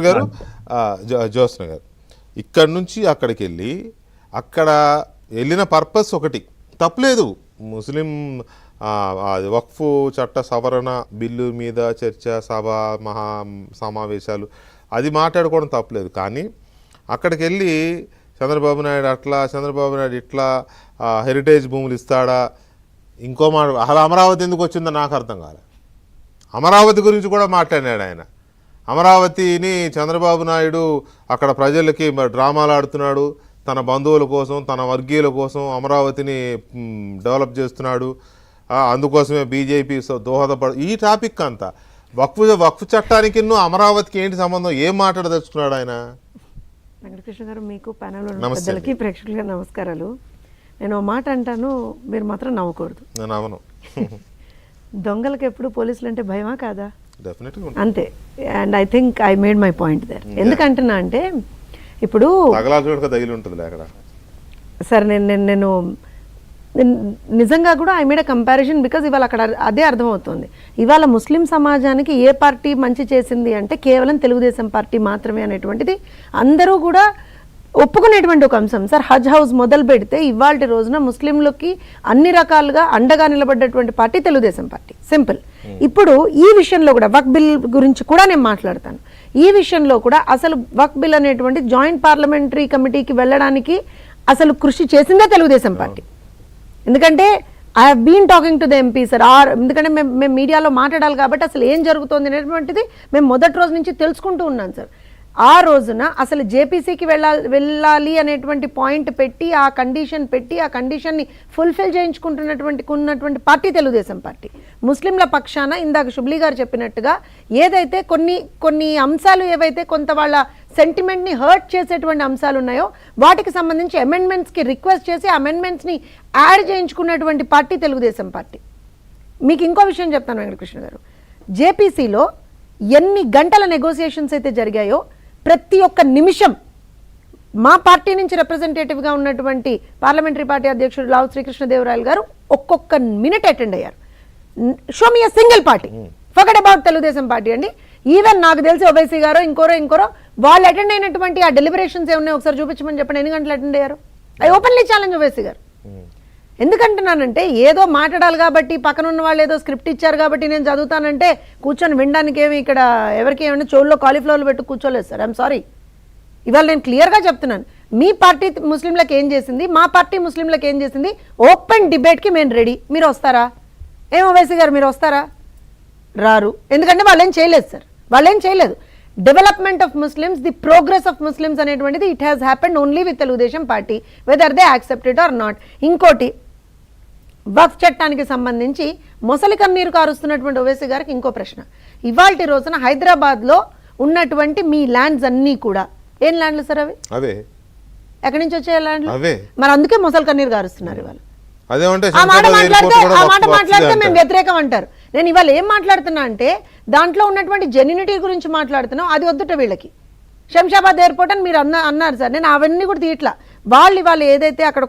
గారు ఆ, జో- జ్యోత్స్న గారు. ఇక్కడ నుంచి అక్కడికి వెళ్ళి అక్కడ వెళ్ళిన పర్పస్ ఒకటి. తప్పలేదు. ముస్లిం వక్ఫ్ చట్ట సవరణ బిల్లు మీద చర్చ సభ మహా సమావేశాలు అది మాట్లాడుకోవడం తప్పలేదు. కానీ అక్కడికి వెళ్ళి చంద్రబాబు నాయుడు అట్లా చంద్రబాబు నాయుడు ఇట్లా హెరిటేజ్ భూములు ఇస్తాడా? ఇంకో మాట అసలు అమరావతి ఎందుకు వచ్చిందో నాకు అర్థం కాలే. అమరావతి గురించి కూడా మాట్లాడినాడు ఆయన. అమరావతిని చంద్రబాబు నాయుడు అక్కడ ప్రజలకి డ్రామాలు ఆడుతున్నాడు తన బంధువుల కోసం తన వర్గీయుల కోసం అమరావతిని డెవలప్ చేస్తున్నాడు. అందుకోసమే బీజేపీ దోహదపడ ఈ టాపిక్ అంతా. వక్ఫ్ వక్ఫ్ చట్టానికి అమరావతికి ఏంటి సంబంధం? ఏం మాట్లాడదలుచుకున్నాడు ఆయన? వెంకటకృష్ణ గారు మీకు ప్యానల్ పెద్దలకి ప్రేక్షకులకి నమస్కారాలు. నేను మాట అంటాను మీరు మాత్రం నవ్వకూడదు. నేను అవను దొంగలకు ఎప్పుడు పోలీసులు అంటే భయమా కాదా? అంతే. And I think I made my point there ఎందుకంటున్నా అంటే ఇప్పుడు సరే నేను నేను నేను నిజంగా కూడా ఐ మేడ్ కంపారిజన్ బికాజ్ ఇవాళ అక్కడ అదే అర్థమవుతుంది. ఇవాళ ముస్లిం సమాజానికి ఏ పార్టీ మంచి చేసింది అంటే కేవలం తెలుగుదేశం పార్టీ మాత్రమే అనేటువంటిది అందరూ కూడా ఒప్పుకునేటువంటి ఒక అంశం. సార్ హజ్ హౌస్ మొదలు పెడితే ఇవాళ రోజున ముస్లింలకి అన్ని రకాలుగా అండగా నిలబడ్డటువంటి పార్టీ తెలుగుదేశం పార్టీ. సింపుల్. ఇప్పుడు ఈ విషయంలో కూడా వక్ బిల్ గురించి కూడా నేను మాట్లాడతాను. ఈ విషయంలో కూడా అసలు వక్ బిల్ అనేటువంటి జాయింట్ పార్లమెంటరీ కమిటీకి వెళ్ళడానికి అసలు కృషి చేసిందే తెలుగుదేశం పార్టీ. ఎందుకంటే I have been talking to the MP sir or ఎందుకంటే మేము మేము మీడియాలో మాట్లాడాలి కాబట్టి అసలు ఏం జరుగుతోంది అనేటువంటిది మేము మొదటి రోజు నుంచి తెలుసుకుంటూ ఉన్నాం సార్ ఆ రోజున అసలు జేపీసీకి వెళ్ళాలి వెళ్ళాలి అనేటువంటి పాయింట్ పెట్టి ఆ కండిషన్ పెట్టి ఆ కండిషన్ని ఫుల్ఫిల్ చేయించుకుంటున్నటువంటి ఉన్నటువంటి పార్టీ తెలుగుదేశం పార్టీ. ముస్లింల పక్షాన ఇందాక శుబ్లీ గారు చెప్పినట్టుగా ఏదైతే కొన్ని కొన్ని అంశాలు ఏవైతే కొంత వాళ్ళ సెంటిమెంట్ని హర్ట్ చేసేటువంటి అంశాలు ఉన్నాయో వాటికి సంబంధించి అమెండ్మెంట్స్కి రిక్వెస్ట్ చేసి అమెండ్మెంట్స్ని యాడ్ చేయించుకున్నటువంటి పార్టీ తెలుగుదేశం పార్టీ. మీకు ఇంకో విషయం చెప్తాను వెంకటకృష్ణ గారు. జేపీసీలో ఎన్ని గంటల నెగోసియేషన్స్ అయితే జరిగాయో ప్రతి ఒక్క నిమిషం మా పార్టీ నుంచి రిప్రజెంటేటివ్గా ఉన్నటువంటి పార్లమెంటరీ పార్టీ అధ్యక్షుడు లావు శ్రీకృష్ణదేవరాయలు గారు ఒక్కొక్క మినిట్ అటెండ్ అయ్యారు. Show me single party forget about Telugu Desam party అండి. ఈవెన్ నాకు తెలిసి ఓవైసీ గారో ఇంకోరో ఇంకోరో వాళ్ళు అటెండ్ అయినటువంటి ఆ డెలిబరేషన్స్ ఏమున్నాయి? ఒకసారి చూపించమని చెప్పండి. ఎన్ని గంటలు అటెండ్ అయ్యారు? ఐ ఓపెన్లీ ఛాలెంజ్ ఓవైసీ గారు. ఎందుకంటున్నానంటే ఏదో మాట్లాడాలి కాబట్టి పక్కన ఉన్న వాళ్ళు ఏదో స్క్రిప్ట్ ఇచ్చారు కాబట్టి నేను చదువుతానంటే కూర్చొని వినడానికి ఏమి ఇక్కడ ఎవరికి ఏమైనా చెవుల్లో కాలీఫ్లవర్లు పెట్టి కూర్చోలేదు సార్. ఐఎమ్ సారీ ఇవాళ నేను క్లియర్గా చెప్తున్నాను. మీ పార్టీ ముస్లింలకు ఏం చేసింది? మా పార్టీ ముస్లింలకు ఏం చేసింది? ఓపెన్ డిబేట్కి మేము రెడీ. మీరు వస్తారా? ఏం ఓవైసీ గారు మీరు వస్తారా? రారు. ఎందుకంటే వాళ్ళు ఏం చేయలేదు సార్. వాళ్ళు ఏం చేయలేదు. Development of Muslims the progress of Muslims అనేటువంటిది it has happened only with Telugu Desam party whether they accepted or not ఇంకోటి వక్ఫ్ చట్టానికి సంబంధించి మొసలి కన్నీరు కారుస్తున్నటువంటి ఓవైసీ గారికి ఇంకో ప్రశ్న. ఇవాల్టి రోజున హైదరాబాద్లో ఉన్నటువంటి మీ ల్యాండ్స్ అన్నీ కూడా ఏం ల్యాండ్లు సార్ అవి? అవే ఎక్కడి నుంచి వచ్చే ల్యాండ్లు? అవే మరి అందుకే మొసలి కన్నీరు కారుస్తున్నారు ఇవాళ. ఆ మాట మాట్లాడితే ఆ మాట మాట్లాడితే మేము. వ్యతిరేకం అంటారు. నేను ఇవాళ ఏం మాట్లాడుతున్నా అంటే దాంట్లో ఉన్నటువంటి జెన్యునిటీ గురించి మాట్లాడుతున్నాం అది వద్దుట వీళ్ళకి. శంషాబాద్ ఎయిర్పోర్ట్ అని మీరు అన్న అన్నారు సార్. నేను అవన్నీ కూడా తీయట్లా. వాళ్ళు ఇవాళ ఏదైతే అక్కడ